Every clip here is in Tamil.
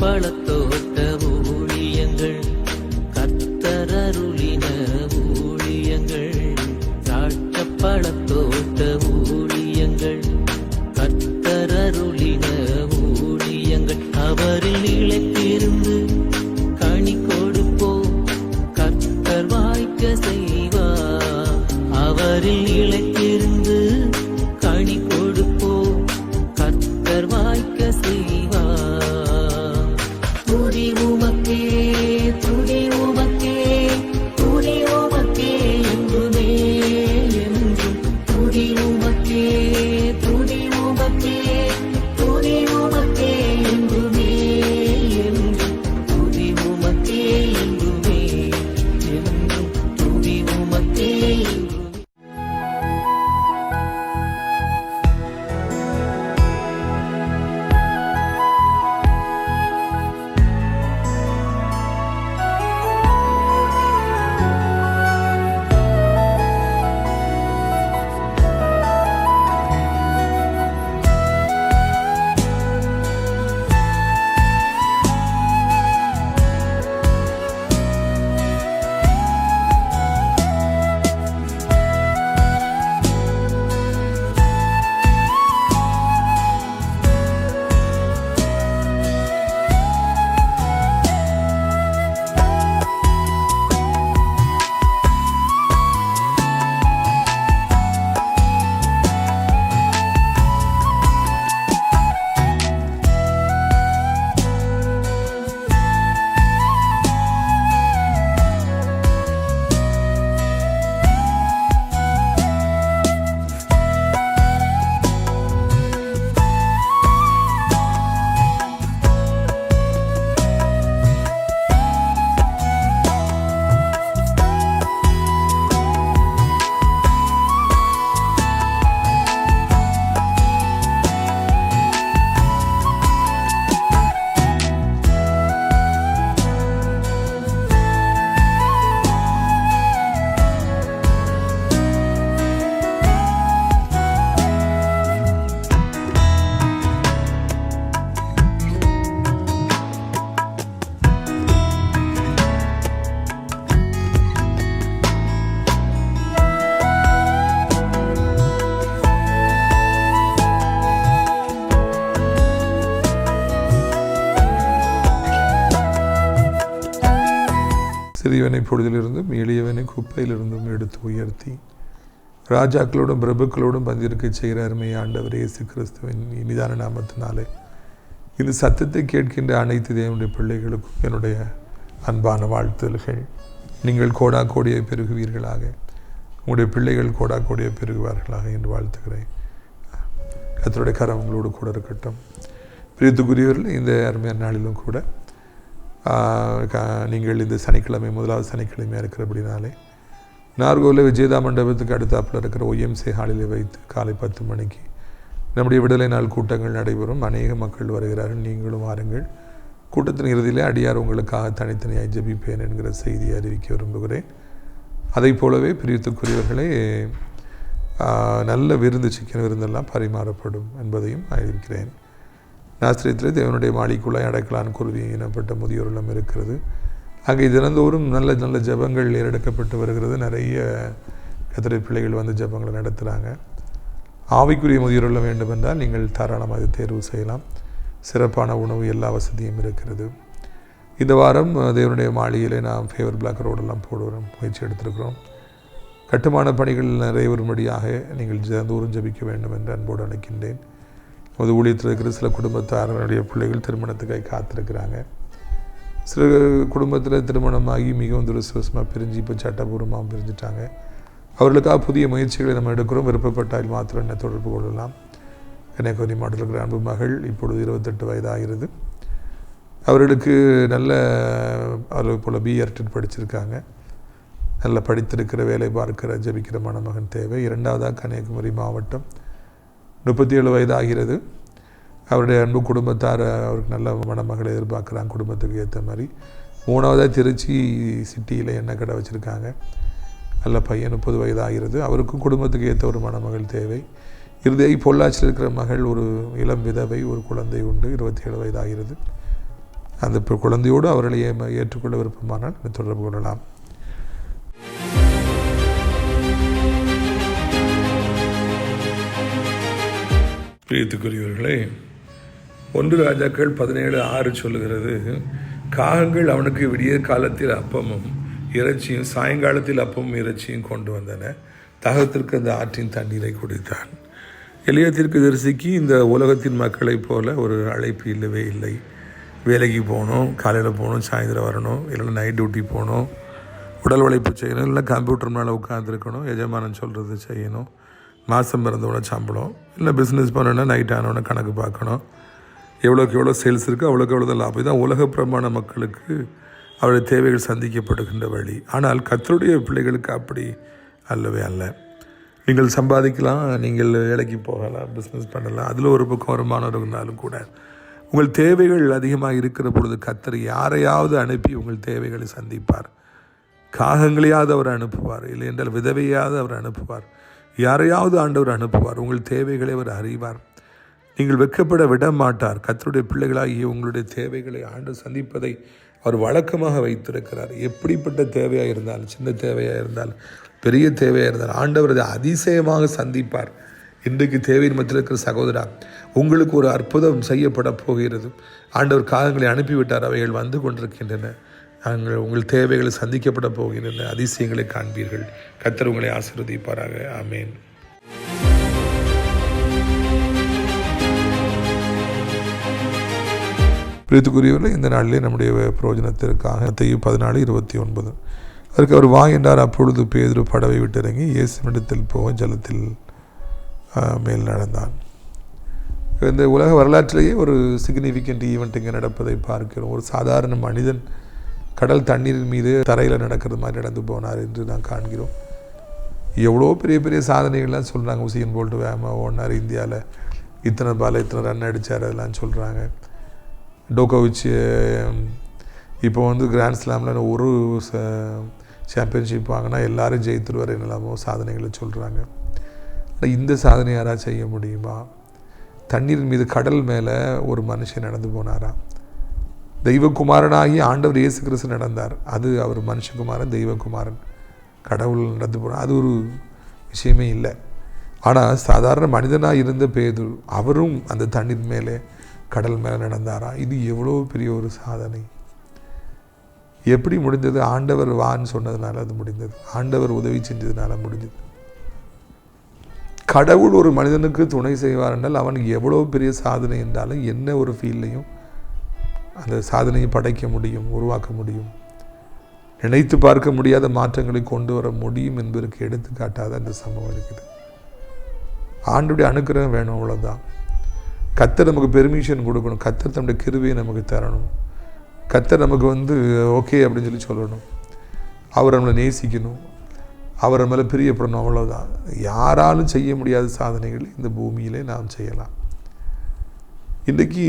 பழத்த சிறியவனை பொழுதிலிருந்தும் எளியவனை குப்பையிலிருந்தும் எடுத்து உயர்த்தி ராஜாக்களோடும் பிரபுக்களோடும் பந்திருக்க செய்கிறாருமே ஆண்டவர் இயேசு கிறிஸ்துவின் இனிதான நாமத்தினாலே. இது சத்தத்தை கேட்கின்ற அனைத்து தேவனுடைய பிள்ளைகளுக்கும் என்னுடைய அன்பான வாழ்த்துதல்கள் நீங்கள் கோடா கோடியை பெருகுவீர்களாக. உங்களுடைய பிள்ளைகள் கோடா கோடியை பெருகுவார்களாக என்று வாழ்த்துகிறேன். கத்தருடைய கரம் உங்களோடு கூட இருக்கட்டும். பிரியத்துக்குரியவர்கள் இந்த அருமையான நாளிலும் கூட நீங்கள் இந்த சனிக்கிழமை முதலாவது சனிக்கிழமையாக இருக்கிறபடினாலே நார்கோவில் விஜயதா மண்டபத்துக்கு அடுத்தாப்பில் இருக்கிற ஒய்எம்சி ஹாலில் வைத்து காலை பத்து மணிக்கு நம்முடைய விடுதலை நாள் கூட்டங்கள் நடைபெறும். அநேக மக்கள் வருகிறார்கள். நீங்களும் வாருங்கள். கூட்டத்தின் இறுதியிலே அடியார் உங்களுக்காக தனித்தனியாக ஜபிப்பேன் என்கிற செய்தியை அறிவிக்க விரும்புகிறேன். அதைப் போலவே பிரியத்துக்குரியவர்களே நல்ல விருந்து சிக்கன் விருந்தெல்லாம் பரிமாறப்படும் என்பதையும் அறிவிக்கிறேன். நாஸ்திரியத்தில் தேவனுடைய மாளிகைக்குள்ளாய் அடைக்கலான் குருவி இனப்பட்ட முதியோர் இல்லம் இருக்கிறது. அங்கே தினந்தோறும் நல்ல நல்ல ஜெபங்கள் ஏறெடுக்கப்பட்டு வருகிறது. நிறைய கத்திரை பிள்ளைகள் வந்து ஜெபங்களை நடத்துகிறாங்க ஆவிக்குரிய முதியோருள்ள வேண்டும் என்றால் நீங்கள் தாராளமாக அதை தேர்வு செய்யலாம். சிறப்பான உணவு எல்லா வசதியும் இருக்கிறது. இந்த வாரம் தேவனுடைய மாளிகையிலே நாம் ஃபேவர் பிளாக் ரோடெல்லாம் போடுவோம் முயற்சி எடுத்திருக்கிறோம். கட்டுமான பணிகள் நிறைவேறும்படியாக நீங்கள் தினந்தோறும் ஜெபிக்க வேண்டும் என்று அன்போடு அழைக்கின்றேன். நமது ஊழியத்தில் இருக்கிற சில குடும்பத்தாரனுடைய பிள்ளைகள் திருமணத்துக்காக காத்திருக்கிறாங்க. சில குடும்பத்தில் திருமணமாகி மிகவும் துரசுவசமாக பிரிஞ்சு இப்போ சட்டபூர்வமாக பிரிஞ்சுட்டாங்க. அவர்களுக்காக புதிய முயற்சிகளை நம்ம எடுக்கிறோம். விருப்பப்பட்டால் மாத்திரம் என்ன தொடர்பு கொள்ளலாம். கன்னியாகுமரி மாவட்டத்தில் இருக்கிற அன்பு மகள் இப்பொழுது இருபத்தெட்டு வயதாகிறது. அவர்களுக்கு நல்ல அவர்கள் போல் பிஆர்டெட் படிச்சிருக்காங்க. நல்ல படித்திருக்கிற வேலை பார்க்கிற ஜபிக்கிற மணமகன் தேவை. இரண்டாவதாக கன்னியாகுமரி மாவட்டம். முப்பத்தி ஏழு வயது ஆகிறது அவருடைய அன்பு குடும்பத்தார் அவருக்கு நல்ல மணமகளை எதிர்பார்க்குறாங்க குடும்பத்துக்கு ஏற்ற மாதிரி. மூணாவதாக திருச்சி சிட்டியில் எண்ணெய் கடை வச்சுருக்காங்க? நல்ல பையன் முப்பது வயது ஆகிறது அவருக்கும் குடும்பத்துக்கு ஏற்ற ஒரு மணமகள் தேவை. இறுதியை பொள்ளாச்சியில் இருக்கிற மகள் ஒரு இளம் விதவை ஒரு குழந்தை உண்டு. இருபத்தி ஏழு வயது ஆகிறது அந்த குழந்தையோடு அவர்களை ஏற்றுக்கொள்ள விருப்பமானால் தொடர்பு கொள்ளலாம். பிரியத்துக்குரியவர்களே ஒன்று ராஜாக்கள் பதினேழு ஆறு சொல்லுகிறது காகங்கள் அவனுக்கு விடிய காலத்தில் அப்பமும் இறைச்சியும் சாயங்காலத்தில் அப்பமும் இறைச்சியும் கொண்டு வந்தன. தாகத்திற்கு அந்த ஆற்றின் தண்ணீரை குடித்தான். எளிய தீர்க்கதரிசிக்கு இந்த உலகத்தின் மக்களைப் போல ஒரு அழைப்பு இல்லவே இல்லை. வேலைக்கு போகணும் காலையில் போகணும் சாயந்தரம் வரணும் இல்லைன்னா நைட் டியூட்டி போகணும் உடல் உழைப்பு செய்யணும் இல்லை கம்ப்யூட்டர் மேலே உட்காந்துருக்கணும் எஜமானன் சொல்கிறது செய்யணும். மாதம் பிறந்தவொடனே சம்பளம் இல்லை பிஸ்னஸ் பண்ணணுன்னா நைட் ஆனவொடனே கணக்கு பார்க்கணும். எவ்வளோக்கு எவ்வளோ சேல்ஸ் இருக்குது அவ்வளோக்கு எவ்வளோ தான் லாபம். இதான் உலக பிரமாண மக்களுக்கு அவருடைய தேவைகள் சந்திக்கப்படுகின்ற வழி. ஆனால் கத்தருடைய பிள்ளைகளுக்கு அப்படி அல்லவே அல்ல. நீங்கள் சம்பாதிக்கலாம் நீங்கள் வேலைக்கு போகலாம் பிஸ்னஸ் பண்ணலாம். அதில் ஒரு பக்கம் வருமானம் இருந்தாலும் கூட. உங்கள் தேவைகள் அதிகமாக இருக்கிற பொழுது கத்தர் யாரையாவது அனுப்பி உங்கள் தேவைகளை சந்திப்பார். காகங்களையாவது அவர் அனுப்புவார். இல்லை என்றால் விதவையாவது அவர் அனுப்புவார். யாரையாவது ஆண்டவர் அனுப்புவார் உங்கள் தேவைகளை அவர் அறிவார். நீங்கள் வெட்கப்பட விட மாட்டார் கத்தருடைய பிள்ளைகளாகிய உங்களுடைய தேவைகளை ஆண்டு சந்திப்பதை அவர் வழக்கமாக வைத்திருக்கிறார். எப்படிப்பட்ட தேவையாக இருந்தாலும் சின்ன தேவையாக இருந்தாலும் பெரிய தேவையாக இருந்தாலும் ஆண்டவர் அதை அதிசயமாக சந்திப்பார். இன்றைக்கு தேவையின் மத்தியில் இருக்கிற சகோதரா உங்களுக்கு ஒரு அற்புதம் செய்யப்பட போகிறது. ஆண்டவர் காலங்களை அனுப்பிவிட்டார் அவைகள் வந்து கொண்டிருக்கின்றன. நாங்கள் உங்கள் தேவைகளை சந்திக்கப்பட போகின்ற அதிசயங்களை காண்பீர்கள். கத்தர் உங்களை ஆசிர்வதிப்பாராக. ஆமேன். பிரித்துக்குரியவர்கள் இந்த நாளிலே நம்முடைய பிரயோஜனத்திற்காக மத்தேயு பதினாலு இருபத்தி ஒன்பது. அதற்கு அவர் வா என்றார். அப்பொழுது பேதுரு படவை விட்டிறங்கி இயேசுவிடத்தில் போக ஜலத்தில் மேல் நடந்தான். இந்த உலக வரலாற்றிலேயே ஒரு சிக்னிஃபிகண்ட் ஈவெண்ட் இங்கே நடப்பதை பார்க்கிறோம். ஒரு சாதாரண மனிதன் கடல் தண்ணீரின் மீது தரையில் நடக்கிறது மாதிரி நடந்து போனார் என்று நான் காண்கிறோம். எவ்வளோ பெரிய பெரிய சாதனைகள்லாம் சொல்கிறாங்க உசியன் போல்ட் வேகமாக ஓடினார் இந்தியாவில் இத்தனை பால் இத்தனை ரன் அடித்தார் அதெல்லாம் சொல்கிறாங்க டோகோவிச் இப்போ வந்து கிராண்ட் ஸ்லாமில் ஒரு சாம்பியன்ஷிப் வாங்கினா எல்லாரும் ஜெயித்துருவார் என்னெல்லாமோ சாதனைகளை சொல்கிறாங்க ஆனால் இந்த சாதனை யாராவது செய்ய முடியுமா? தண்ணீர் மீது கடல் மேலே ஒரு மனுஷன் நடந்து போனாரா? தெய்வகுமாரனாகி ஆண்டவர் இயேசு கிறிஸ்து நடந்தார். அது அவர் மனுஷகுமாரன் தெய்வகுமாரன். கடவுள் நடந்து போனார் அது ஒரு விஷயமே இல்லை. ஆனால் சாதாரண மனிதனாக இருந்த பேது அவரும் அந்த தண்ணீர் மேலே கடல் மேலே நடந்தாரா? இது எவ்வளோ பெரிய ஒரு சாதனை. எப்படி முடிந்தது? ஆண்டவர் வான்னு சொன்னதுனால அது முடிந்தது. ஆண்டவர் உதவி செஞ்சதுனால முடிஞ்சது. கடவுள் ஒரு மனிதனுக்கு துணை செய்வார் என்றால் அவன் எவ்வளோ பெரிய சாதனை என்றாலும் என்ன ஒரு ஃபீல்லையும் அந்த சாதனையை படைக்க முடியும் உருவாக்க முடியும். நினைத்து பார்க்க முடியாத மாற்றங்களை கொண்டு வர முடியும் என்பதற்கு எடுத்துக்காட்டாத அந்த சம்பவம் இருக்குது. ஆண்டுடைய அனுக்கிரகம் வேணும் அவ்வளோதான் கத்தர் நமக்கு பெர்மிஷன் கொடுக்கணும். கத்தர் தன்னுடைய கிருவியை நமக்கு தரணும். கத்தர் நமக்கு வந்து ஓகே அப்படின்னு சொல்லி சொல்லணும். அவர் நம்மளை நேசிக்கணும். அவர் மேலே பிரியப்படணும் அவ்வளோதான் யாராலும் செய்ய முடியாத சாதனைகள் இந்த பூமியிலே நாம் செய்யலாம். இன்றைக்கி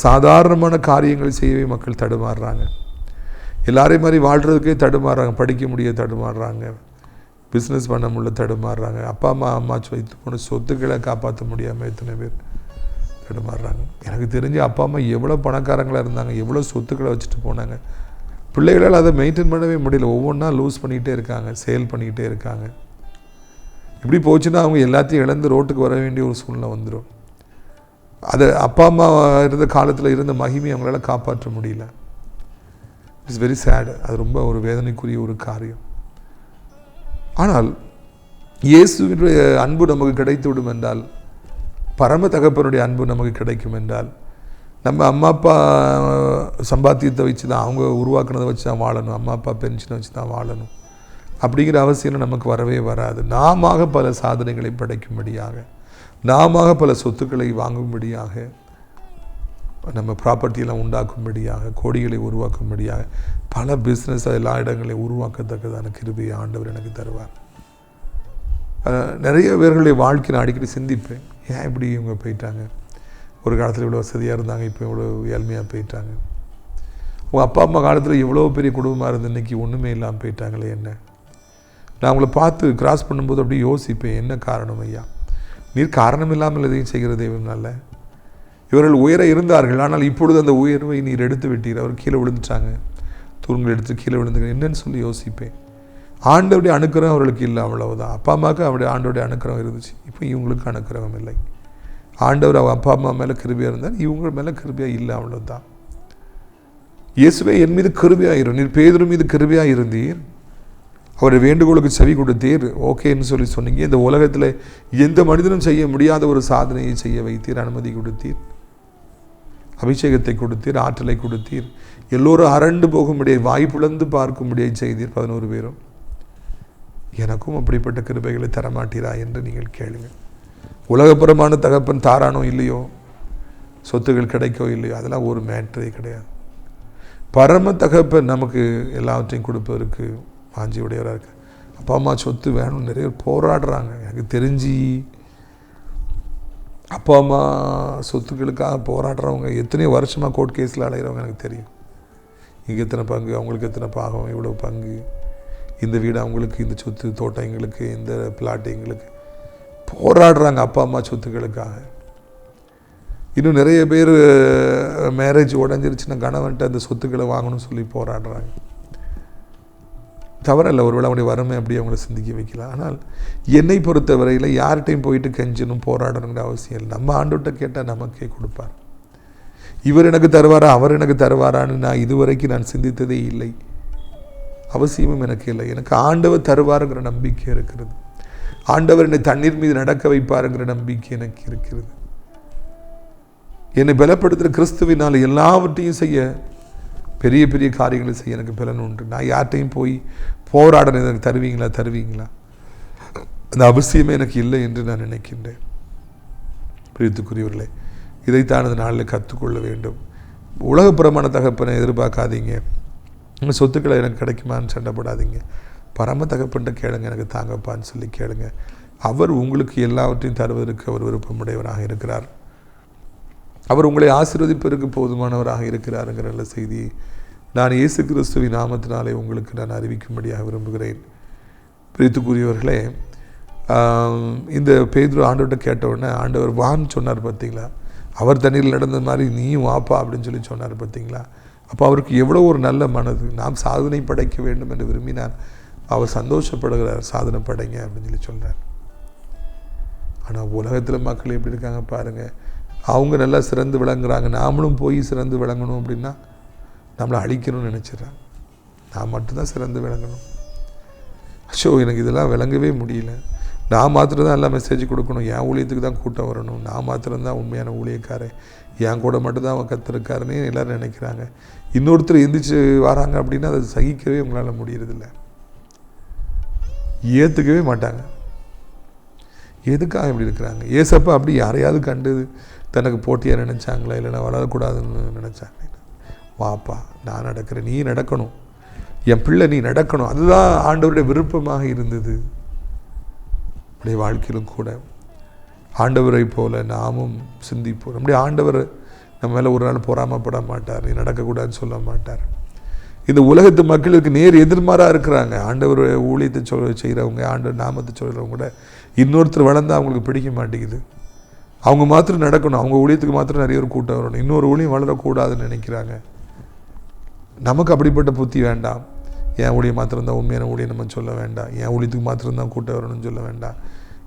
சாதாரணமான காரியங்கள் செய்யவே மக்கள் தடுமாறுறாங்க. எல்லாரையும் மாதிரி வாழ்கிறதுக்கே தடுமாறுறாங்க படிக்க முடிய தடுமாறுறாங்க பிஸ்னஸ் பண்ண முடியல தடுமாறுறாங்க அப்பா அம்மா அம்மா வைத்து போன சொத்துக்களை காப்பாற்ற முடியாமல் எத்தனை பேர் தடுமாறுறாங்க. எனக்கு தெரிஞ்சு அப்பா அம்மா எவ்வளோ பணக்காரங்களாக இருந்தாங்க எவ்வளோ சொத்துக்களை வச்சுட்டு போனாங்க. பிள்ளைகளால் அதை மெயின்டைன் பண்ணவே முடியல. ஒவ்வொன்றா லூஸ் பண்ணிக்கிட்டே இருக்காங்க சேல் பண்ணிக்கிட்டே இருக்காங்க. இப்படி போச்சுன்னா அவங்க எல்லாத்தையும் இழந்து ரோட்டுக்கு வர வேண்டிய ஒரு சூழ்நிலை வந்துடும் அது அப்பா அம்மா இருந்த காலத்தில் இருந்த மகிமையை அவங்களால காப்பாற்ற முடியல. இட்ஸ் வெரி சேடு அது ரொம்ப ஒரு வேதனைக்குரிய ஒரு காரியம். ஆனால் இயேசுவினுடைய அன்பு நமக்கு கிடைத்துவிடும் என்றால் பரம தகப்பனுடைய அன்பு நமக்கு கிடைக்கும் என்றால் நம்ம அம்மா அப்பா சம்பாத்தியத்தை வச்சு தான் அவங்க உருவாக்குனதை வச்சு தான் வாழணும். அம்மா அப்பா பென்ஷனை வச்சு தான் வாழணும். அப்படிங்கிற அவசியம் நமக்கு வரவே வராது. நாம பல சாதனைகளை படைக்கும்படியாக. நாம பல சொத்துக்களை வாங்கும்படியாக நம்ம ப்ராப்பர்ட்டியெல்லாம் உண்டாக்கும்படியாக கோடிகளை உருவாக்கும்படியாக பல பிஸ்னஸ் எல்லா இடங்களையும் உருவாக்கத்தக்கதான கிருபையை ஆண்டவர் எனக்கு தருவார். நிறைய பேர்களுடைய வாழ்க்கை நான் அடிக்கடி சிந்திப்பேன். ஏன் இப்படி இவங்க போயிட்டாங்க? ஒரு காலத்தில் இவ்வளோ வசதியாக இருந்தாங்க இப்போ இவ்வளோ ஏழ்மையாக போயிட்டாங்க. உங்கள் அப்பா அம்மா காலத்தில் இவ்வளோ பெரிய குடும்பமாக இருந்து இன்றைக்கி ஒன்றுமே இல்லாமல் போயிட்டாங்களே என்ன? நான் அவங்கள பார்த்து கிராஸ் பண்ணும்போது அப்படியே யோசிப்பேன் என்ன காரணம் ஐயா? நீர் காரணம் இல்லாமல் எதையும் செய்கிற தெய்வம் அல்ல. இவர்கள் உயர இருந்தார்கள் ஆனால் இப்பொழுது அந்த உயர்வை நீர் எடுத்து விட்டீர். அவர் கீழே விழுந்துட்டாங்க. தூண்கள் எடுத்து கீழே விழுந்துங்க. என்னன்னு சொல்லி யோசிப்பேன். ஆண்டவருடைய அனுக்கிரகம் அவர்களுக்கு இல்லை அவ்வளவுதான். அப்பா அம்மாவுக்கு அவருடைய ஆண்டோடைய அனுக்கிரகம் இருந்துச்சு. இப்போ இவங்களுக்கு அனுக்கிரகம் இல்லை. ஆண்டவர் அவ அப்பா அம்மா மேலே கிருபியாக இருந்தார் இவங்க மேலே கிருபியாக இல்லை அவ்வளோதான் இயேசுவே என் மீது கிருபியாக இரு நீர் பேதர் மீது கிருபியாக இருந்தீர். அவருடைய வேண்டுகோளுக்கு செவி கொடுத்தீர். ஓகேன்னு சொல்லி சொன்னீங்க. இந்த உலகத்தில் எந்த மனிதனும் செய்ய முடியாத ஒரு சாதனையை செய்ய வைத்தீர். அனுமதி கொடுத்தீர். அபிஷேகத்தை கொடுத்தீர். ஆற்றலை கொடுத்தீர். எல்லோரும் அரண்டு போகும்படியை வாய்ப்புலந்து பார்க்கும்படியை செய்தீர் பதினோரு பேரும். எனக்கும் அப்படிப்பட்ட கிருபைகளை தரமாட்டீரா என்று நீங்கள் கேளுங்க உலகப்புறமான தகப்பன் தாரானோ இல்லையோ? சொத்துகள் கிடைக்கோ இல்லையோ? அதெல்லாம் ஒரு மேட்ரே கிடையாது. பரம தகப்பன் நமக்கு எல்லாவற்றையும் கொடுப்பதற்கு வாஞ்சி உடையவராக இருக்கு. அப்பா அம்மா சொத்து வேணும்னு நிறைய பேர் போராடுறாங்க. எனக்கு தெரிஞ்சு அப்பா அம்மா சொத்துக்களுக்காக போராடுறவங்க எத்தனையோ வருஷமாக கோர்ட் கேஸில் அலைகிறவங்க எனக்கு தெரியும். இங்கே எத்தனை பங்கு அவங்களுக்கு எத்தனை பாகம் இவ்வளோ பங்கு. இந்த வீடு அவங்களுக்கு இந்த சொத்து தோட்டம் எங்களுக்கு இந்த பிளாட் எங்களுக்கு. போராடுறாங்க அப்பா அம்மா சொத்துக்களுக்காக. இன்னும் நிறைய பேர் மேரேஜ் உடஞ்சிருச்சுன்னா கணவன்ட்ட அந்த சொத்துக்களை வாங்கணும்னு சொல்லி போராடுறாங்க. தவறல்ல ஒருவேளை அவனுடைய வறுமை அப்படி அவங்கள சிந்திக்க வைக்கலாம் ஆனால் என்னை பொறுத்தவரையில் யார்கிட்டையும் போயிட்டு கெஞ்சணும் போராடணுங்கிற அவசியம் இல்லை. நம்ம ஆண்டுகிட்ட கேட்டால் நமக்கே கொடுப்பார். இவர் எனக்கு தருவாரா அவர் எனக்கு தருவாரான்னு நான் இதுவரைக்கும் நான் சிந்தித்ததே இல்லை. அவசியமும் எனக்கு இல்லை. எனக்கு ஆண்டவர் தருவாருங்கிற நம்பிக்கை இருக்கிறது. ஆண்டவர் என்னை தண்ணீர் மீது நடக்க வைப்பாருங்கிற நம்பிக்கை எனக்கு இருக்கிறது. என்னை பலப்படுத்துகிற கிறிஸ்துவினால் எல்லாவற்றையும் செய்ய பெரிய பெரிய காரியங்களை செய்ய எனக்கு பலன் உண்டு. நான் யார்கிட்டையும் போய் போராடணும். எனக்கு தருவீங்களா? தருவீங்களா? அந்த அவசியமே எனக்கு இல்லை என்று நான் நினைக்கின்றேன். பிரியத்துக்குரியவர்களே இதைத்தான் அந்த நாளில் கற்றுக்கொள்ள வேண்டும். உலகப்புறமான தகப்பனை எதிர்பார்க்காதீங்க. உங்கள் சொத்துக்களை எனக்கு கிடைக்குமான்னு சண்டைப்படாதீங்க பரம தகப்பன்ட்ட கேளுங்க எனக்கு தாங்கப்பான்னு சொல்லி கேளுங்க. அவர் உங்களுக்கு எல்லாவற்றையும் தருவதற்கு அவர் விருப்பமுடையவராக இருக்கிறார். அவர் உங்களை ஆசீர்வதிப்பதற்கு போதுமானவராக இருக்கிறாருங்கிற நல்ல செய்தியை நான் இயேசு கிறிஸ்துவின் நாமத்தினாலே உங்களுக்கு நான் அறிவிக்கும்படியாக விரும்புகிறேன். பிரித்துக்குரியவர்களே இந்த பேதுரு ஆண்டவர்கிட்ட கேட்டவுடனே ஆண்டவர் வான்னு சொன்னார் பார்த்தீங்களா? அவர் தண்ணீரில் நடந்த மாதிரி நீயும் வாப்பா அப்படின்னு சொல்லி சொன்னார் பார்த்தீங்களா? அப்போ அவருக்கு எவ்வளோ ஒரு நல்ல மனது. நாம் சாதனை படைக்க வேண்டும் என்று விரும்பினார் அவர் சந்தோஷப்படுகிறார். சாதனை படைங்க அப்படின்னு சொல்லி சொல்கிறார் ஆனால் உலகத்தில் மக்கள் எப்படி இருக்காங்க பாருங்கள் அவங்க நல்லா சிறந்து விளங்குறாங்க. நாமளும் போய் சிறந்து விளங்கணும் அப்படின்னா நம்மளை அழிக்கணும்னு நினச்சிட்றாங்க. நான் மட்டும்தான் சிறந்து விளங்கணும். அச்சோ எனக்கு இதெல்லாம் விளங்கவே முடியல. நான் மாத்திரம் தான் எல்லாம் மெசேஜ் கொடுக்கணும். என் ஊழியத்துக்கு தான் கூட்டம் வரணும். நான் மாத்திரம் தான் உண்மையான ஊழியக்காரன். என் கூட மட்டும்தான் அவன் கற்றுருக்காருன்னு எல்லாரும் நினைக்கிறாங்க. இன்னொருத்தர் எந்திரிச்சு வராங்க அப்படின்னா அதை சகிக்கவே உங்களால் முடியறதில்ல. ஏற்றுக்கவே மாட்டாங்க. எதுக்காக இப்படி இருக்கிறாங்க? ஏசப்பா அப்படி யாரையாவது கண்டு தனக்கு போட்டியாக நினச்சாங்களா? இல்லைன்னா வளரக்கூடாதுன்னு நினச்சாங்க. வாப்பா நான் நடக்கிறேன் நீ நடக்கணும். என் பிள்ளை நீ நடக்கணும். அதுதான் ஆண்டவருடைய விருப்பமாக இருந்தது. நம்முடைய வாழ்க்கையிலும் கூட. ஆண்டவரை போல நாமும் சிந்திப்போம். நம்முடைய ஆண்டவர் நம்ம மேலே ஒரு நாள் பொறாமப்பட மாட்டார். நீ நடக்கக்கூடாதுன்னு சொல்ல மாட்டார். இந்த உலகத்து மக்களுக்கு நேர் எதிர்மாறாக இருக்கிறாங்க. ஆண்டவர் ஊழியத்தை சொல் செய்கிறவங்க ஆண்டவர் நாமத்தை சொல்கிறவங்க கூட இன்னொருத்தர் வளர்ந்தால் அவங்களுக்கு பிடிக்க மாட்டேங்குது. அவங்க மாத்திரம் நடக்கணும். அவங்க ஊழியத்துக்கு மாத்திரம் நிறைய ஒரு கூட்டம் வரணும். இன்னொரு ஊழியம் வளரக்கூடாதுன்னு நினைக்கிறாங்க. நமக்கு அப்படிப்பட்ட புத்தி வேண்டாம். என் ஊழிய மாத்திரம்தான் உண்மையான ஊழியை நம்ம சொல்ல வேண்டாம். என் ஊழியத்துக்கு மாத்திரம்தான் கூட்டம் வரணும்னு சொல்ல வேண்டாம்.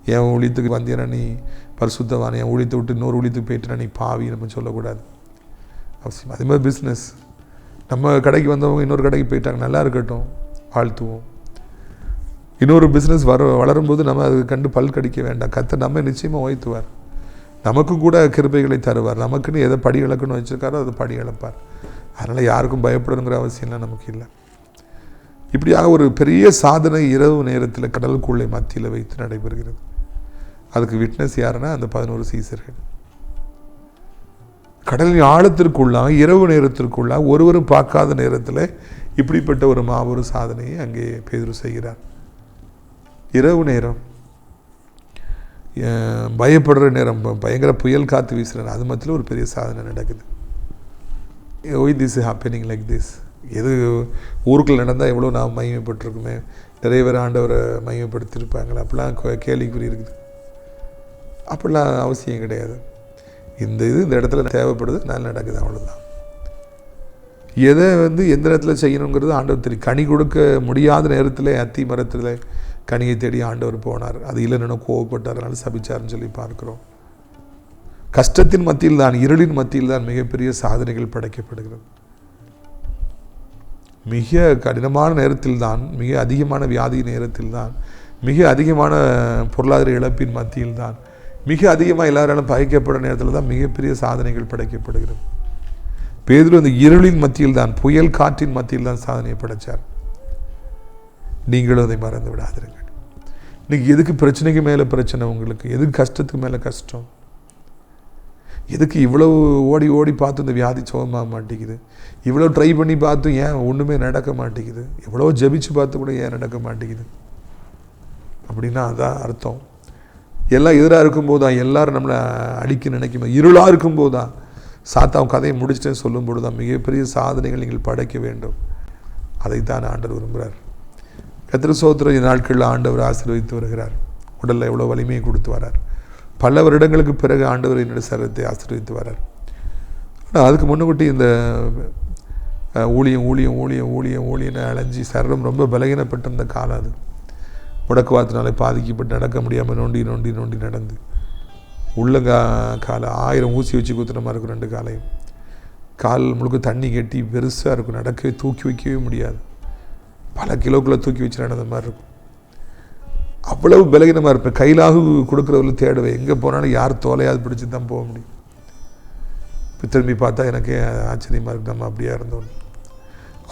என் ஊழியத்துக்கு வந்தீங்கன்னா நீ பரிசுத்தவான். என் ஊழியத்தை விட்டு இன்னொரு ஊழியத்துக்கு போயிட்டுனா நீ பாவி நம்ம சொல்லக்கூடாது. அவசியம். அதே மாதிரி பிஸ்னஸ் நம்ம கடைக்கு வந்தவங்க இன்னொரு கடைக்கு போயிட்டாங்க. நல்லா இருக்கட்டும். வாழ்த்துவோம். இன்னொரு பிஸ்னஸ் வர வளரும்போது நம்ம அது கண்டு பல் கடிக்க வேண்டாம். கத்த நம்ம நிச்சயமாக உயர்த்துவார். நமக்கு கூட கிருபைகளை தருவார். நமக்குன்னு எதை படி இழக்குன்னு வச்சுருக்காரோ அதை படி இழப்பார் அதனால் யாருக்கும் பயப்படணுங்கிற அவசியம்லாம் நமக்கு இல்லை. இப்படியாக ஒரு பெரிய சாதனை இரவு நேரத்தில் கடலுக்குள்ளே மத்தியில் வைத்து நடைபெறுகிறது. அதுக்கு விட்னஸ் யாருன்னா அந்த பதினோரு சீசர்கள். கடலின் ஆழத்திற்குள்ளாக இரவு நேரத்திற்குள்ளாக ஒருவரும் பார்க்காத நேரத்தில் இப்படிப்பட்ட ஒரு மாபெரும் சாதனையை அங்கே பேதர் செய்கிறார். இரவு நேரம். பயப்படுற நேரம் பயங்கர புயல் காற்று வீசுகிறேன் அது மத்தியில் ஒரு பெரிய சாதனை நடக்குது. Why this happening like this எது ஊருக்குள்ள நடந்தால் எவ்வளோ நான் மகிமைப்பட்டிருக்குமே? நிறைய பேர் ஆண்டவரை மகிமைப்படுத்தியிருப்பாங்களே அப்படிலாம் கே- கேள்விக்குறி இருக்குது. அப்படிலாம் அவசியம் கிடையாது. இந்த இது இந்த இடத்துல தேவைப்படுது நல்ல நடக்குது அவ்வளோதான் எதை வந்து எந்த இடத்துல செய்யணுங்கிறது ஆண்டவர் தெரியும். கனி கொடுக்க முடியாத நேரத்தில் அத்தி மரத்தில் கனியை தேடி ஆண்டவர் போனார். அது இல்லைன்னு கோவப்பட்டார் அதனால சபிச்சார்னு சொல்லி பார்க்குறோம். கஷ்டத்தின் மத்தியில் தான் இருளின் மத்தியில் தான் மிகப்பெரிய சாதனைகள் படைக்கப்படுகிறது. மிக கடினமான நேரத்தில் தான் மிக அதிகமான வியாதி நேரத்தில் தான் மிக அதிகமான பொருளாதார இழப்பின் மத்தியில் தான் மிக அதிகமாக எல்லாராலும் பகைக்கப்படும் நேரத்தில் தான் மிகப்பெரிய சாதனைகள் படைக்கப்படுகிறது. பேதில் அந்த இருளின் மத்தியில் தான் புயல் காற்றின் மத்தியில் தான் சாதனையை படைச்சார். நீங்களும் அதை மறந்து விடாதிருங்கள் இன்னைக்கு எதுக்கு பிரச்சனைக்கு மேலே பிரச்சனை உங்களுக்கு? எதுக்கு கஷ்டத்துக்கு மேலே கஷ்டம்? எதுக்கு இவ்வளவு ஓடி ஓடி பார்த்து இந்த வியாதி சுகமாக மாட்டேங்குது இவ்வளோ ட்ரை பண்ணி பார்த்தும் ஏன் ஒன்றுமே நடக்க மாட்டேங்குது எவ்வளோ ஜபிச்சு பார்த்து கூட ஏன் நடக்க மாட்டேங்குது அப்படின்னா அதான் அர்த்தம். எல்லாம் எதிராக இருக்கும்போது தான் எல்லோரும் நம்மளை அடிக்க நினைக்கும்? இருளாக இருக்கும்போது தான் சாத்தாவும் கதையை முடிச்சிட்டேன்னு சொல்லும்போது தான் மிகப்பெரிய சாதனைகள் நீங்கள் படைக்க வேண்டும். அதைத்தான் ஆண்டவர் விரும்புகிறார். கத்திர சோத்திர நாட்களில் ஆண்டவர் ஆசீர்வதித்து வருகிறார். உடலில் எவ்வளோ வலிமையை கொடுத்து வரார். பல வருடங்களுக்கு பிறகு ஆண்டவர் என்னுடைய சரீரத்தை ஆசிரியத்து வரார். ஆனால் அதுக்கு முன்னுக்குட்டி இந்த ஊழியம் ஊழியம் ஊழியம் ஊழியம் ஊழியனை அலைஞ்சி சரீரம் ரொம்ப பலகீனப்பட்டிருந்த காலம் அது. முடக்குவாத்தினாலே பாதிக்கப்பட்டு நடக்க முடியாமல் நோண்டி நோண்டி நோண்டி நடந்து. உள்ளங்கா காலை ஆயிரம் ஊசி வச்சு குத்துற மாதிரி இருக்கும் ரெண்டு காலையும். கால் முழுக்க தண்ணி கட்டி பெருசாக இருக்கும். நடக்கவே தூக்கி வைக்கவே முடியாது. பல கிலோக்குள்ளே தூக்கி வச்சு நடந்த மாதிரி இருக்கும். அவ்வளவு பலகீனமாக இருப்பேன். கையிலாக கொடுக்குறவங்கள தேடுவேன். எங்கே போனாலும் யார் தோலையாவது பிடிச்சி தான் போக முடியும். இப்போ திரும்பி பார்த்தா எனக்கே ஆச்சரியமாக இருக்கு. நம்ம அப்படியா இருந்தோம்.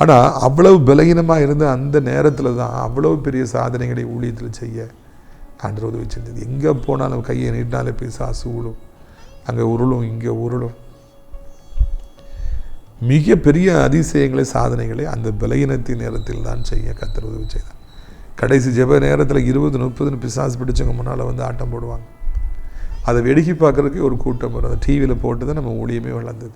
ஆனால் அவ்வளவு பலகீனமாக இருந்த அந்த நேரத்தில் தான் அவ்வளவு பெரிய சாதனைகளை ஊழியத்தில் செய்ய ஆண்டர் உதவி செஞ்சது எங்கே போனாலும் கையை நீட்டினாலே போய் சாசு விழும் அங்கே உருளும் இங்கே உருளும். மிக பெரிய அதிசயங்களை சாதனைகளை அந்த பலகீனத்தின் நேரத்தில் தான் செய்ய கத்தர் உதவி செய்தார். கடைசி ஜெப நேரத்தில் இருபது முப்பதுன்னு பிசாசு பிடிச்சவங்க முன்னால் வந்து ஆட்டம் போடுவாங்க. அதை வெடிக்கி பார்க்குறதுக்கு ஒரு கூட்டம் வரும். அதை டிவியில் போட்டு தான் நம்ம ஊழியமே வளர்ந்தது.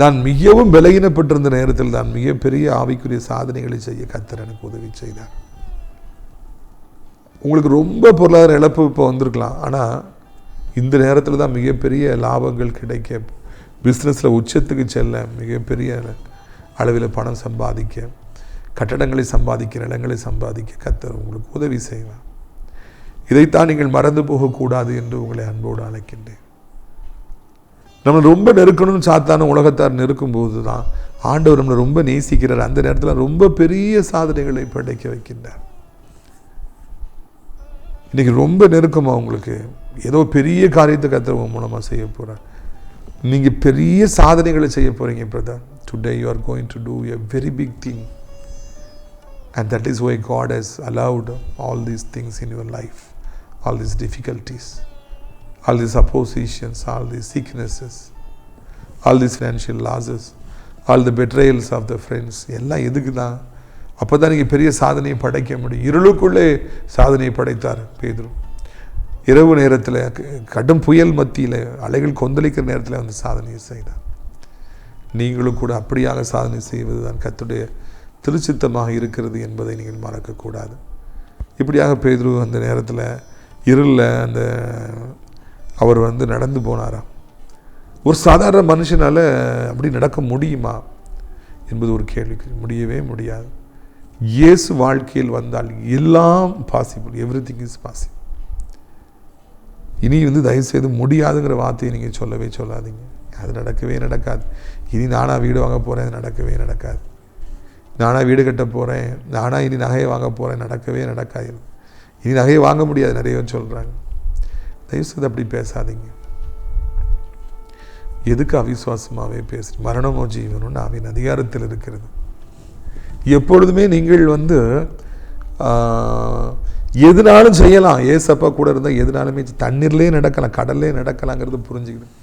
நான் மிகவும் விலகினப்பட்டிருந்த நேரத்தில் தான் மிகப்பெரிய ஆவிக்குரிய சாதனைகளை செய்ய கத்தர் எனக்கு உதவி செய்தார். உங்களுக்கு ரொம்ப பொருளாதார இழப்பு இப்போ வந்திருக்கலாம். ஆனால் இந்த நேரத்தில் தான் மிகப்பெரிய லாபங்கள் கிடைக்க பிஸ்னஸில் உச்சத்துக்கு செல்ல மிகப்பெரிய அளவில் பணம் சம்பாதிக்க கட்டடங்களை சம்பாதிக்க நிலங்களை சம்பாதிக்க கத்தர் உங்களுக்கு உதவி செய்வார். இதைத்தான் நீங்கள் மறந்து போகக்கூடாது என்று உங்களை அன்போடு அழைக்கின்றேன். நம்ம ரொம்ப நெருக்கணும்னு சாத்தான உலகத்தார் நெருக்கும்போது தான் ஆண்டவர் நம்மளை ரொம்ப நேசிக்கிறார். அந்த நேரத்தில் ரொம்ப பெரிய சாதனைகளை படைக்க வைக்கின்றார். இன்னைக்கு ரொம்ப நெருக்கமா உங்களுக்கு ஏதோ பெரிய காரியத்தை கத்தர் மூலமாக செய்ய போகிறார் நீங்கள் பெரிய சாதனைகளை செய்ய போகிறீங்க brother today you are going to do a very big thing and that is why God has allowed all these things in your life all these difficulties, all these oppositions, all these sicknesses, all these financial losses, all the betrayals of the friends எல்லாம் எதுக்கு தான்? அப்போ தான் நீங்கள் பெரிய சாதனையை படைக்க முடியும். இருளுக்குள்ளே சாதனையை படைத்தார் பேதுரு. இரவு நேரத்தில் கடும் புயல் மத்தியில் அலைகள் கொந்தளிக்கிற நேரத்தில் வந்து சாதனையை செய்தார். நீங்களும் கூட அப்படியாக சாதனை செய்வது தான் கத்துடைய திருச்சித்தமாக இருக்கிறது என்பதை நீங்கள் மறக்கக்கூடாது. இப்படியாக பேதுரு அந்த நேரத்தில் இருளில் அந்த அவர் வந்து நடந்து போனாராம் ஒரு சாதாரண மனுஷனால் அப்படி நடக்க முடியுமா? என்பது ஒரு கேள்விக்கு முடியவே முடியாது. இயேசு வாழ்க்கையில் வந்தால் எல்லாம் possible everything is possible இனி வந்து தயவுசெய்து முடியாதுங்கிற வார்த்தையை நீங்கள் சொல்லவே சொல்லாதீங்க. அது நடக்கவே நடக்காது. இனி நானாக வீடு வாங்க போகிறேன் அது நடக்கவே நடக்காது. நானாக வீடு கட்ட போகிறேன் நானாக இனி நகையை வாங்க போகிறேன் நடக்கவே நடக்காது. இனி நகையை வாங்க முடியாது நிறைய பேர் சொல்கிறாங்க தயவுசெய்து அப்படி பேசாதீங்க. எதுக்கு அவிசுவாசமாகவே பேசு மரணமோ ஜீவனும்னு அவன் அதிகாரத்தில் இருக்கிறது. எப்பொழுதுமே நீங்கள் வந்து எதுனாலும் செய்யலாம். ஏசப்பா கூட இருந்தால் எதுனாலுமே தண்ணீர்லேயே நடக்கலாம் கடல்லே நடக்கலாங்கிறது புரிஞ்சுக்கணும்.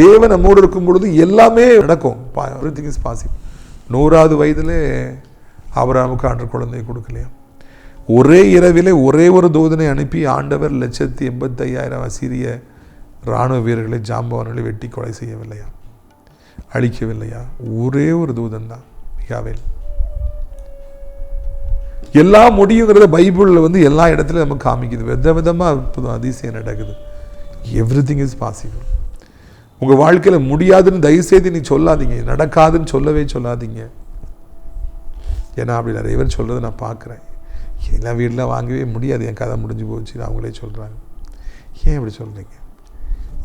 தேவன் நம்மோடு இருக்கும் பொழுது எல்லாமே நடக்கும். எவ்ரி திங் இஸ் பாசிபிள் நூறாவது வயதிலே அவராமுக்கு ஆண்டு குழந்தையை கொடுக்கலையா? ஒரே இரவிலே ஒரே ஒரு தூதனை அனுப்பி ஆண்டவர் லட்சத்தி எண்பத்தையாயிரம் அசீரிய இராணுவ வீரர்களை ஜாம்பவன்களை வெட்டி கொலை செய்யவில்லையா? அழிக்கவில்லையா? ஒரே ஒரு தூதன் தான் எல்லா எல்லாம் முடியுங்கிறத பைபிளில் வந்து எல்லா இடத்துலையும் நம்ம காமிக்குது. வித விதமாக அற்புதம் அதிசயம் நடக்குது. எவ்ரி திங் இஸ் பாசிபிள் உங்கள் வாழ்க்கையில் முடியாதுன்னு தயவுசெய்து நீ சொல்லாதீங்க. நடக்காதுன்னு சொல்லவே சொல்லாதீங்க. ஏன்னா அப்படி நிறைய பேர் சொல்கிறத நான் பார்க்குறேன். எல்லாம் வீட்டில் வாங்கவே முடியாது. என் கதை முடிஞ்சு போச்சு. அவங்களே சொல்கிறாங்க ஏன் இப்படி சொல்கிறீங்க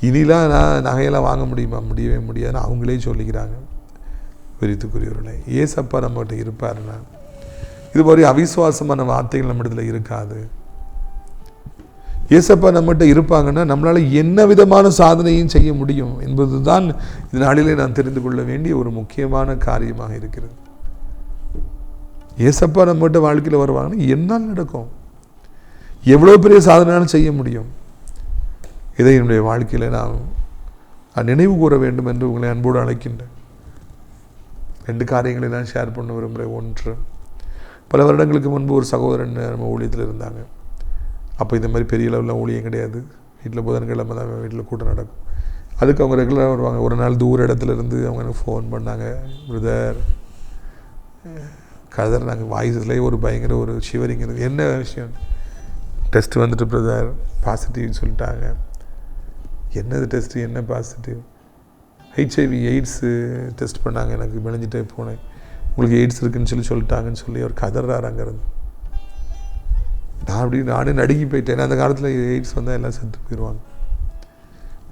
இனிலாம் நான் நகையெல்லாம் வாங்க முடியுமா? முடியவே முடியாதுன்னு அவங்களே சொல்லிக்கிறாங்க. விரித்துக்குரியவர்களே ஏசப்பா நம்மகிட்ட இருப்பாருன்னா இது மாதிரி அவிசுவாசமான வார்த்தைகள் நம்ம இடத்துல இருக்காது. ஏசப்பா நம்மகிட்ட இருப்பாங்கன்னா நம்மளால் என்ன விதமான சாதனையும் செய்ய முடியும் என்பதுதான் இந்த நாளிலே நான் தெரிந்து கொள்ள வேண்டிய ஒரு முக்கியமான காரியமாக இருக்கிறது. ஏசப்பா நம்மகிட்ட வாழ்க்கையில் வருவாங்கன்னா என்னால் நடக்கும். எவ்வளோ பெரிய சாதனையாலும் செய்ய முடியும். இதை என்னுடைய வாழ்க்கையில் நான் நான் நினைவு கூற வேண்டும் என்று உங்களை அன்போடு அழைக்கின்றேன். ரெண்டு காரியங்களை நான் ஷேர் பண்ண விரும்புகிறேன். ஒன்று பல வருடங்களுக்கு முன்பு ஒரு சகோதரன் நம்ம ஊழியத்தில் இருந்தாங்க. அப்போ இந்த மாதிரி பெரிய லெவலில் ஊழியம் கிடையாது. வீட்டில் புதன்கிழமை தான் வீட்டில் கூட்டம் நடக்கும். அதுக்கு அவங்க ரெகுலராக வருவாங்க. ஒரு நாள் தூர இடத்துல இருந்து அவங்க எனக்கு ஃபோன் பண்ணாங்க. பிரதர் கதர் நாங்கள் வாய்ஸ்லேயே ஒரு பயங்கர ஒரு ஷிவரிங் இருக்குது என்ன விஷயம்? டெஸ்ட் வந்துட்டு பிரதர் பாசிட்டிவ்னு சொல்லிட்டாங்க. என்னது டெஸ்ட்டு என்ன பாசிட்டிவ் ஹெச்ஐவி எய்ட்ஸு டெஸ்ட் பண்ணாங்க. எனக்கு மெலிஞ்சிட்டே போனேன். உங்களுக்கு எய்ட்ஸ் இருக்குன்னு சொல்லி சொல்லிட்டாங்கன்னு சொல்லி ஒரு கதறார் அங்கேருந்து. நான் அப்படி நானே நடுங்கி போயிட்டேன். அந்த காலத்தில் எய்ட்ஸ் வந்தால் எல்லாம் செத்து போயிடுவாங்க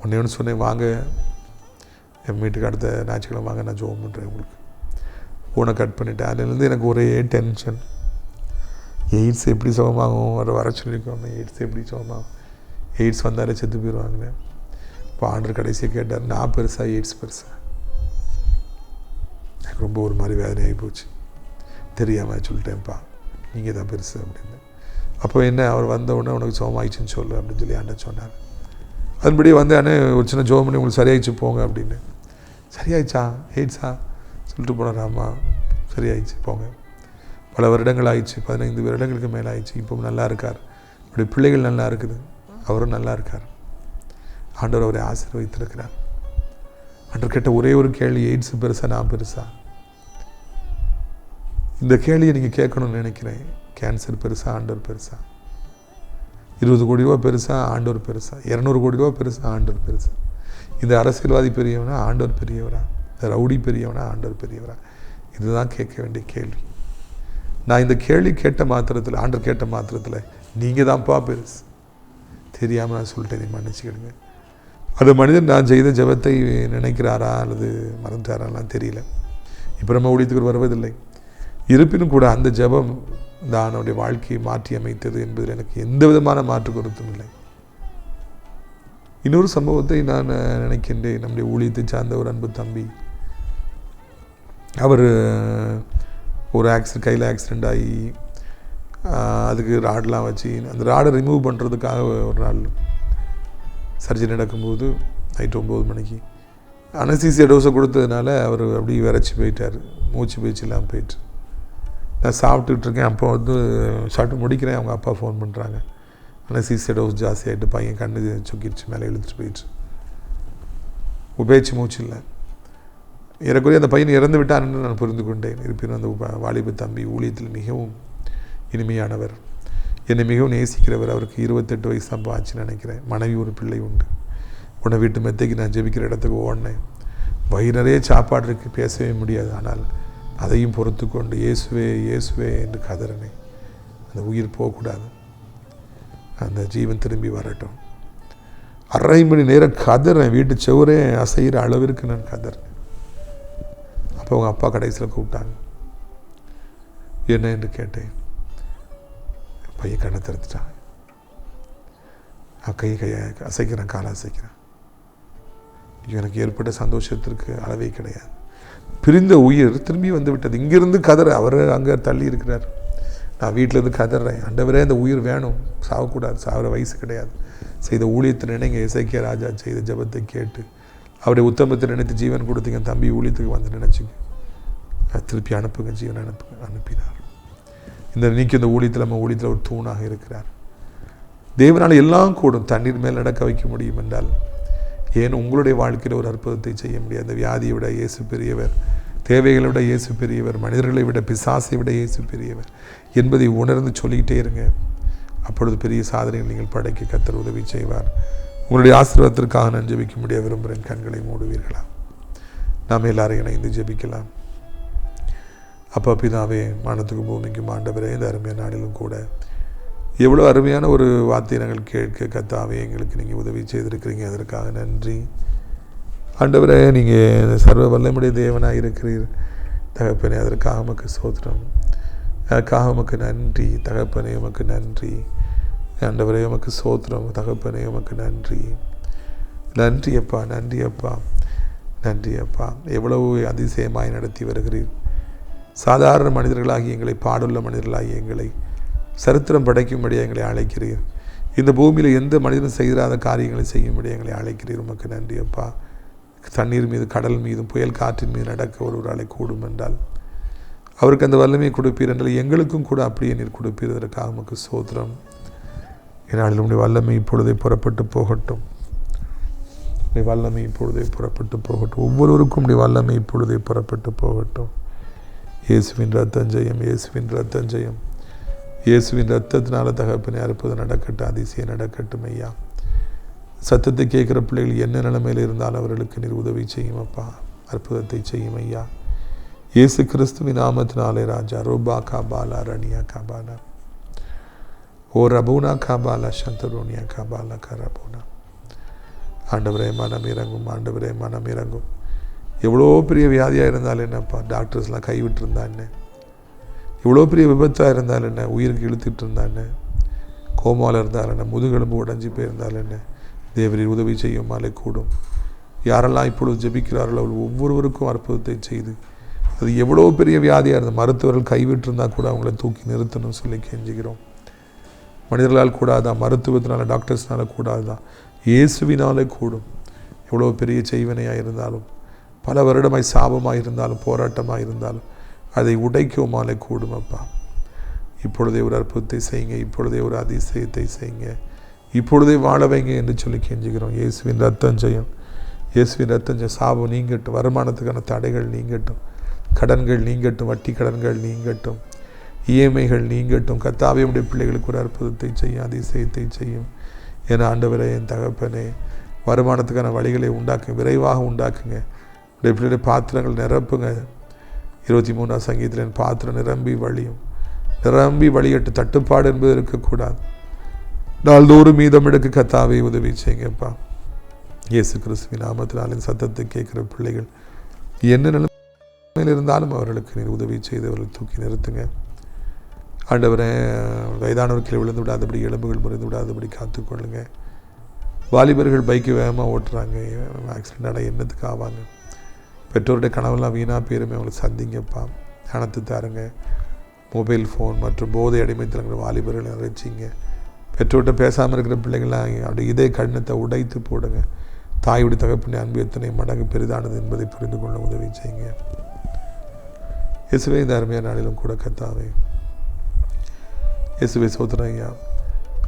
ஒன்றே ஒன்று சொன்னேன் வாங்க. என் வீட்டுக்கு அடுத்த ஞாயிற்றுக்கிழமை வாங்க நான் ஜோம் பண்ணுறேன் உங்களுக்கு. ஃபோனை கட் பண்ணிட்டேன். அதுலேருந்து எனக்கு ஒரே டென்ஷன் எய்ட்ஸ் எப்படி சுகமாகும் வர வர சொல்லியிருக்கோம். எய்ட்ஸ் எப்படி சுகமாகும் எய்ட்ஸ் வந்தாலே செத்து போயிடுவாங்களே இப்போ ஆண்டர் கடைசியாக கேட்டார் நான் பெருசாக எய்ட்ஸ் பெருசாக எனக்கு ரொம்ப ஒரு மாதிரி வேதனையாகி போச்சு. தெரியாமல் சொல்லிட்டேன்ப்பா. நீங்கள் தான் பெருசு அப்படின்னு. அப்போ என்ன அவர் வந்த உடனே உனக்கு சோமாயிடுச்சுன்னு சொல்லு அப்படின்னு சொல்லி ஆண்ட சொன்னார். அதன்படி வந்து அண்ணே ஒரு சின்ன ஜோம் பண்ணி உங்களுக்கு சரியாயிடுச்சு போங்க அப்படின்னு. சரியாயிடுச்சா? எயிட்ஸா சொல்லிட்டு போனார் ஆமா சரியாயிடுச்சு போங்க. பல வருடங்கள் ஆயிடுச்சு பதினைந்து வருடங்களுக்கு மேலே ஆயிடுச்சு இப்போ நல்லா இருக்கார். அப்படி பிள்ளைகள் நல்லா இருக்குது அவரும் நல்லா இருக்கார். ஆண்டவர் அவரை ஆசீர்வதித்திருக்கிறார். அன்று கேட்ட ஒரே ஒரு கேள்வி எய்ட்ஸ் பெருசா நான் பெருசா? இந்த கேள்வியை நீங்கள் கேட்கணும்னு நினைக்கிறேன். கேன்சர் பெருசா ஆண்டவர் பெருசா. இருபது கோடி ரூபா பெருசா ஆண்டவர் பெருசா. இரநூறு கோடி ரூபா பெருசா ஆண்டவர் பெருசா. இந்த அரசியல்வாதி பெரியவனா ஆண்டவர் பெரியவரா? இந்த ரவுடி பெரியவனா ஆண்டவர் பெரியவரா? இதுதான் கேட்க வேண்டிய கேள்வி. நான் இந்த கேள்வி கேட்ட மாத்திரத்தில் ஆண்டர் கேட்ட மாத்திரத்தில் நீங்கள் தான்ப்பா பெருசு. தெரியாமல் நான் சொல்லிட்டேன் நீ மன்னிச்சுக்கிடுங்க. அது மனிதன் நான் செய்த ஜெபத்தை நினைக்கிறாரா அல்லது மறந்துட்டாராலாம் தெரியல. இப்போ நம்ம ஊழியத்துக்கு வருவதில்லை. இருப்பினும் கூட அந்த ஜெபம் தான் அவனுடைய வாழ்க்கையை மாற்றி அமைத்தது என்பதில் எனக்கு எந்த விதமான மாற்று கருத்தும் இல்லை. இன்னொரு சம்பவத்தை நான் நினைக்கின்றேன். நம்முடைய ஊழியத்தை சார்ந்த ஒரு அன்பு தம்பி. அவர் ஒரு ஆக்சிடென்ட் கையில் ஆக்சிடெண்ட் ஆகி அதுக்கு ராடெலாம் வச்சு அந்த ராடை ரிமூவ் பண்ணுறதுக்காக ஒரு நாள் சர்ஜரி நடக்கும்போது நைட் ஒம்பது மணிக்கு. அனசீசியா டோஸை கொடுத்ததுனால அவர் அப்படியே விரைச்சி போயிட்டார். மூச்சு பேச்சு இல்லாமல் போயிட்டு. நான் சாப்பிட்டுக்கிட்டு இருக்கேன் அப்போ வந்து சாப்பிட்டு முடிக்கிறேன். அவங்க அப்பா ஃபோன் பண்ணுறாங்க ஆனால் டோஸ் ஜாஸ்தி ஆகிட்டு பையன் கண்ணு சொக்கிடுச்சு மேலே இழுத்துட்டு போயிடுச்சு. உபேச்சு மூச்சு இல்லை. ஏறக்குறைய அந்த பையன் இறந்து விட்டான்னு நான் புரிந்து கொண்டேன். இருப்பினும் அந்த வாலிப தம்பி ஊழியத்தில் மிகவும் இனிமையானவர். என்னை மிகவும் நேசிக்கிறவர். அவருக்கு இருபத்தெட்டு வயசு தான் ஆச்சு நினைக்கிறேன். மனைவி ஒரு பிள்ளை உண்டு. உன்னை வீட்டு மெத்தைக்கு நான் ஜெபிக்கிற இடத்துக்கு ஓடினேன். வயிறு நிறைய சாப்பாடு இருக்குது பேசவே முடியாது. ஆனால் அதையும் பொறுத்து கொண்டு இயேசுவே இயேசுவே என்று கதறனே அந்த உயிர் போகக்கூடாது. அந்த ஜீவன் திரும்பி வரட்டும். அரை மணி நேரம் கதறேன். வீட்டு செவரே அசைகிற அளவிற்கு நான் கதறேன். அப்போ அவங்க அப்பா கடைசியில் கூப்பிட்டாங்க. என்ன என்று கேட்டேன். பையன் கண்ணை திறந்துட்டான். கை கையை அசைக்கிறேன் காலை அசைக்கிறேன். எனக்கு ஏற்பட்ட சந்தோஷத்திற்கு அளவே கிடையாது. பிரிந்த உயிர் திரும்பி வந்து விட்டது. இங்கிருந்து கதற அவர் அங்கே தள்ளி இருக்கிறார். நான் வீட்டிலேருந்து கதறேன். அண்டவரே அந்த உயிர் வேணும். சாகக்கூடாது சாகிற வயசு கிடையாது. செய்த ஊழியத்தை நினைங்க. இசைக்கிய ராஜா செய்த ஜெபத்தை கேட்டு அவருடைய உத்தமத்தை நினைத்து ஜீவன் கொடுத்தீங்க. தம்பி ஊழியத்துக்கு வந்து நினச்சிங்க திருப்பி அனுப்புங்க ஜீவன் அனுப்புங்க அனுப்பினார். இந்த நீக்கி இந்த ஊழியத்தில் நம்ம ஊழியத்தில் ஒரு தூணாக இருக்கிறார். தேவனால் எல்லாம் கூடும். தண்ணீர் மேல் நடக்க வைக்க முடியும் என்றால் ஏன் உங்களுடைய வாழ்க்கையில் ஒரு அற்புதத்தை செய்ய முடியாது? அந்த வியாதியை விட இயேசு பெரியவர் தேவைகளை விட இயேசு பெரியவர் மனிதர்களை விட பிசாசை விட இயேசு பெரியவர் என்பதை உணர்ந்து சொல்லிக்கிட்டே இருங்க. அப்பொழுது பெரிய சாதனைகள் நீங்கள் படைக்க கத்தர் உதவி செய்வார். உங்களுடைய ஆசீர்வாதத்திற்காக நான் ஜெபிக்க முடிய விரும்புகிறேன். கண்களை மூடுவீர்களா? நாம் எல்லாரும் இணைந்து ஜெபிக்கலாம். அப்போ பிதாவே மனத்துக்கும் பூமிக்கும் ஆண்டவரே இந்த அருமையான நாளிலும் கூட எவ்வளோ அருமையான ஒரு வாத்தியங்கள் கேட்க கத்தாவே எங்களுக்கு நீங்கள் உதவி செய்திருக்கிறீங்க. அதற்காக நன்றி. ஆண்டவரே நீங்கள் சர்வ வல்லமுடைய தேவனாக இருக்கிறீர். தகப்பனே அதற்காக உமக்கு சோத்திரம் அதற்காக உமக்கு நன்றி. தகப்பனே உமக்கு நன்றி. ஆண்டவரே உமக்கு சோத்திரம் தகப்பனே உமக்கு நன்றி. நன்றி அப்பா நன்றி அப்பா. நன்றி அப்பா. எவ்வளவு அதிசயமாய் நடத்தி வருகிறீர். சாதாரண மனிதர்களாகி எங்களை பாடுள்ள மனிதர்களாகி எங்களை சரித்திரம் படைக்கும்படி எங்களை அழைக்கிறீர். இந்த பூமியில் எந்த மனிதனும் செய்யாத காரியங்களை செய்யும்படி எங்களை அழைக்கிறீர். உமக்கு நன்றி அப்பா. தண்ணீர் மீது கடல் மீதும் புயல் காற்றின் மீது நடக்க ஒருவராலை கூடும் என்றால் அவருக்கு அந்த வல்லமையை கொடுப்பீர் என்றால் எங்களுக்கும் கூட அப்படியே நீர் கொடுப்பீர். அதற்காக உமக்கு சோத்திரம். என்னால் உடைய வல்லமை இப்பொழுதே புறப்பட்டு போகட்டும். உடைய வல்லமை இப்பொழுதே புறப்பட்டு போகட்டும். ஒவ்வொருவருக்கும் உடைய வல்லமை இப்பொழுதே புறப்பட்டு போகட்டும். இயேசுவின் ரத்தஞ்சயம் இயேசுவின் ரத்தஞ்சயம் ஜெயம். இயேசுவின் ரத்தத்தினால தகப்பினை அற்புதம் நடக்கட்டும் அதிசயம் நடக்கட்டும் ஐயா. சத்தத்தை கேட்குற பிள்ளைகள் என்ன நிலைமையில் இருந்தாலும் அவர்களுக்கு நீர் உதவி செய்யும் அப்பா. அற்புதத்தை செய்யும் ஐயா. இயேசு கிறிஸ்துவின் நாமத்தினாலே ராஜா. ரூபா காபாலா ரணியா காபாலா. ஓ ரபூனா காபாலா சந்தரோனியா காபாலா கரபூனா. ஆண்டவரே மனம் இறங்கும் ஆண்டவரே மனம் இறங்கும். எவ்வளோ பெரிய வியாதியாக இருந்தாலும் என்னப்பா டாக்டர்ஸ்லாம் கைவிட்டிருந்தா என்ன? எவ்வளோ பெரிய விபத்தாக இருந்தாலும் என்ன? உயிருக்கு இழுத்துட்டு இருந்தா என்ன? கோமாவில் இருந்தால் என்ன? முதுகெலும்பு உடஞ்சி போயிருந்தால் என்ன? தேவரின் உதவி செய்யும் மாலை கூடும். யாரெல்லாம் இப்பொழுது ஜபிக்கிறார்களோ அவர்கள் ஒவ்வொருவருக்கும் அற்புதத்தை செய்து அது எவ்வளோ பெரிய வியாதியாக இருந்த மருத்துவர்கள் கைவிட்டிருந்தால் கூட அவங்கள தூக்கி நிறுத்தணும்னு சொல்லி கெஞ்சுகிறோம். மனிதர்களால் கூடாதான் மருத்துவத்தினால டாக்டர்ஸ்னால கூடாதான் இயேசுவினாலே கூடும். எவ்வளோ பெரிய செய்வனையாக இருந்தாலும் பல வருடமாய் சாபமாக இருந்தாலும் போராட்டமாக இருந்தாலும் அதை உடைக்குமாலே கூடும் அப்பா இப்பொழுதே ஒரு அற்புதத்தை செய்யுங்க இப்பொழுதே ஒரு அதிசயத்தை செய்யுங்க. இப்பொழுதே வாழ வைங்க என்று சொல்லி கெஞ்சுக்கிறோம் இயேசுவின் ரத்தம் ஜெயம். இயேசுவின் ரத்தம் ஜெயம். சாபம் நீங்கட்டும் வருமானத்துக்கான தடைகள் நீங்கட்டும் கடன்கள் நீங்கட்டும் வட்டி கடன்கள் நீங்கட்டும் இஎம்ஐகள் நீங்கட்டும். கத்தாவியமுடைய பிள்ளைகளுக்கு ஒரு அற்புதத்தை செய்யும் அதிசயத்தை செய்யும். என ஆண்டவரே என் தகப்பனே வருமானத்துக்கான வழிகளை உண்டாக்கு விரைவாக உண்டாக்குங்க. உடைய பாத்திரங்கள் நிரப்புங்க. இருபத்தி மூணாம் சங்கீதத்தில் என் பாத்திரம் நிரம்பி வழியும். நிரம்பி வழியட்டு தட்டுப்பாடு என்பது இருக்கக்கூடாது. நாள்தோறும் மீதம் எடுக்க கத்தாவை உதவி செய்யுங்கப்பா. இயேசு கிறிஸ்துவின் நாமத்தினாலின் சத்தத்தை கேட்குற பிள்ளைகள் என்ன நிலைமையில் இருந்தாலும் அவர்களுக்கு நீர் உதவி செய்து அவர்களை தூக்கி நிறுத்துங்க. ஆண்டவரே வயதானவர்களை விழுந்து விடாதபடி எலும்புகள் முறிந்து விடாதபடி காத்துக்கொள்ளுங்க. வாலிபர்கள் பைக்கு வேகமாக ஓட்டுறாங்க. ஆக்சிடென்ட் ஆனால் என்னத்துக்கு ஆவாங்க. பெற்றோருடைய கனவெல்லாம் வீணாக பேருமே அவங்களை சந்திங்கப்பா. கணத்து தாருங்க மொபைல் ஃபோன் மற்றும் போதை அடிமைத்தலங்கிற வாலிபர்களை நிறைச்சிங்க. பெற்றோர்கிட்ட பேசாமல் இருக்கிற பிள்ளைங்களாம் அப்படி இதே கண்ணத்தை உடைத்து போடுங்க. தாயுடைய தகப்பினை அன்பு எத்தனை மடங்கு பெரிதானது என்பதை புரிந்து கொள்ள உதவி செய்யுங்க. இயேசுவே இந்த அருமையான நாளிலும் கூட கத்தாவே. இயேசுவை சோதனை ஐயா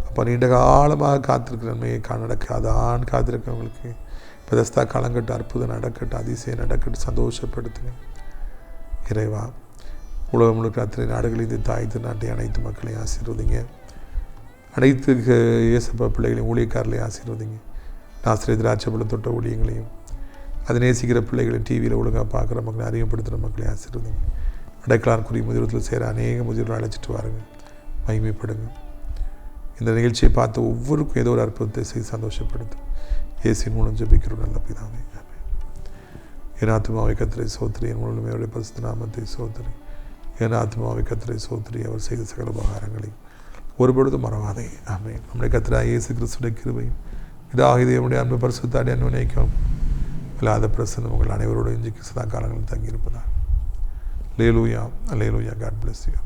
அப்போ நீண்ட காலமாக காத்திருக்கிற நன்மையை கா நடக்காத ஆண் காத்திருக்கவங்களுக்கு பெதஸ்தா களங்கட்டு அற்புதம் நடக்கட்டு அதிசயம் நடக்கட்டும் சந்தோஷப்படுத்துங்க இறைவா உலகம் முழுக்க அத்தனை நாடுகளில் இந்த தாய் திருநாட்டை அனைத்து மக்களையும் ஆசீர்வதிங்க. அனைத்து இயேசப்ப பிள்ளைகளையும் ஊழியக்காரர்களையும் ஆசீர்வதிங்க. நாசிரியர் திராட்சைப்பழம் தொட்ட ஊழியங்களையும் அதை நேசிக்கிற பிள்ளைகளையும் டிவியில் ஒழுங்காக பார்க்குற மக்களை அறிமுகப்படுத்துகிற மக்களையும் ஆசீர்வதிங்க. அடைக்கலான்குரிய முதிரத்தில் சேர அநேக முதிர்வை அழைச்சிட்டு வாருங்க. மகிமைப்படுங்க. இந்த நிகழ்ச்சியை பார்த்து ஒவ்வொருக்கும் ஏதோ ஒரு அற்புதத்தை செய்து சந்தோஷப்படுத்தும் இயேசின் மூலம் ஜபிக்கிறோம் நல்ல பிதாவே. என் ஆத்மாவை கத்திரை சோத்திரி என் முழுமையுடைய பரிசுத்த நாமத்தை சோத்திரி. என் ஆத்மாவை கத்திரை சோத்திரி அவர் செய்த சகல உபகாரங்களையும். ஒருபொழுதும் மறவாதே. ஆமே நம்முடைய கத்திரா இயேசு கிறிஸ்துடைய கிருபையும் இதாக தேவனுடைய அன்பு பரிசுத்தாடி அன்பு நினைக்கும். இல்லாத பிரசனம் உங்கள் அனைவரோடு இன்றைக்கு சதா காலங்களில் தங்கியிருப்பதா லேலூயா லேலூயா காட் பிளஸ் யூ